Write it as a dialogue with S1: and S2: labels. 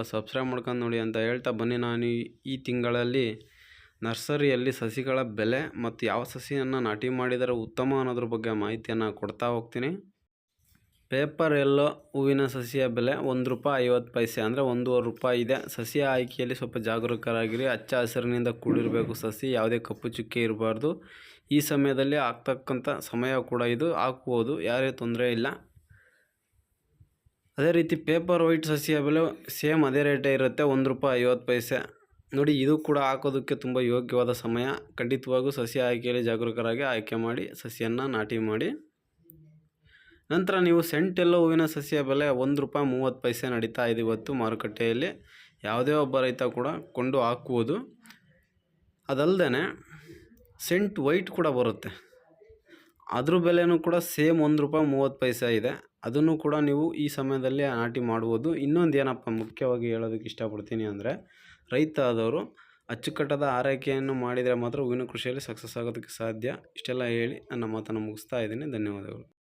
S1: ದಯವಿಟ್ಟು ಸಬ್ಸ್ಕ್ರೈಬ್ ಮಾಡ್ಕೊಂಡು ನೋಡಿ ಅಂತ ಹೇಳ್ತಾ ಬನ್ನಿ. ನಾನು ಈ- ಈ ತಿಂಗಳಲ್ಲಿ ನರ್ಸರಿಯಲ್ಲಿ ಸಸಿಗಳ ಬೆಲೆ ಮತ್ತು ಯಾವ ಸಸಿಯನ್ನು ನಾಟಿ ಮಾಡಿದರೆ ಉತ್ತಮ ಅನ್ನೋದ್ರ ಬಗ್ಗೆ ಮಾಹಿತಿಯನ್ನು ಕೊಡ್ತಾ ಹೋಗ್ತೀನಿ. ಪೇಪರ್ ಎಲ್ಲೋ ಹೂವಿನ ಸಸಿಯ ಬೆಲೆ ಒಂದು ರೂಪಾಯಿ ಐವತ್ತು ಪೈಸೆ ಅಂದರೆ ಒಂದೂವರೆ ರೂಪಾಯಿ ಇದೆ. ಸಸಿಯ ಆಯ್ಕೆಯಲ್ಲಿ ಸ್ವಲ್ಪ ಜಾಗರೂಕರಾಗಿರಿ. ಹಚ್ಚ ಹಸಿರಿನಿಂದ ಕೂಡಿರಬೇಕು ಸಸಿ, ಯಾವುದೇ ಕಪ್ಪು ಚುಕ್ಕೆ ಇರಬಾರ್ದು. ಈ ಸಮಯದಲ್ಲಿ ಆಗ್ತಕ್ಕಂಥ ಸಮಯ ಕೂಡ ಇದು. ಹಾಕ್ಬೋದು, ಯಾರೇ ತೊಂದರೆ ಇಲ್ಲ. ಅದೇ ರೀತಿ ಪೇಪರ್ ವೈಟ್ ಸಸಿಯ ಬೆಲೆ ಸೇಮ್ ಅದೇ ರೇಟೇ ಇರುತ್ತೆ, ಒಂದು ರೂಪಾಯಿ ಐವತ್ತು ಪೈಸೆ. ನೋಡಿ, ಇದು ಕೂಡ ಹಾಕೋದಕ್ಕೆ ತುಂಬ ಯೋಗ್ಯವಾದ ಸಮಯ. ಖಂಡಿತವಾಗೂ ಸಸಿ ಆಯ್ಕೆಯಲ್ಲಿ ಜಾಗರೂಕರಾಗಿ ಆಯ್ಕೆ ಮಾಡಿ, ಸಸಿಯನ್ನು ನಾಟಿ ಮಾಡಿ. ನಂತರ ನೀವು ಸೆಂಟೆಲ್ಲೋ ಹೂವಿನ ಸಸಿಯ ಬೆಲೆ ಒಂದು ರೂಪಾಯಿ ಮೂವತ್ತು ಪೈಸೆ ನಡೀತಾ ಇದೆ ಇವತ್ತು ಮಾರುಕಟ್ಟೆಯಲ್ಲಿ. ಯಾವುದೇ ಒಬ್ಬ ರೈತ ಕೂಡ ಕೊಂಡು ಹಾಕುವುದು ಅದಲ್ಲದೆ ಸೆಂಟ್ ವೈಟ್ ಕೂಡ ಬರುತ್ತೆ. ಅದ್ರ ಬೆಲೆನೂ ಕೂಡ ಸೇಮ್ ಒಂದು ರೂಪಾಯಿ ಮೂವತ್ತು ಪೈಸೆ ಇದೆ. ಅದನ್ನು ಕೂಡ ನೀವು ಈ ಸಮಯದಲ್ಲಿ ನಾಟಿ ಮಾಡ್ಬೋದು. ಇನ್ನೊಂದು ಏನಪ್ಪ ಮುಖ್ಯವಾಗಿ ಹೇಳೋದಕ್ಕೆ ಇಷ್ಟಪಡ್ತೀನಿ ಅಂದರೆ, ರೈತ ಆದವರು ಅಚ್ಚುಕಟ್ಟಾದ ಆರೈಕೆಯನ್ನು ಮಾಡಿದರೆ ಮಾತ್ರ ಹೂವಿನ ಕೃಷಿಯಲ್ಲಿ ಸಕ್ಸಸ್ ಆಗೋದಕ್ಕೆ ಸಾಧ್ಯ. ಇಷ್ಟೆಲ್ಲ ಹೇಳಿ ನನ್ನ ಮಾತನ್ನು ಮುಗಿಸ್ತಾ ಇದ್ದೀನಿ. ಧನ್ಯವಾದಗಳು.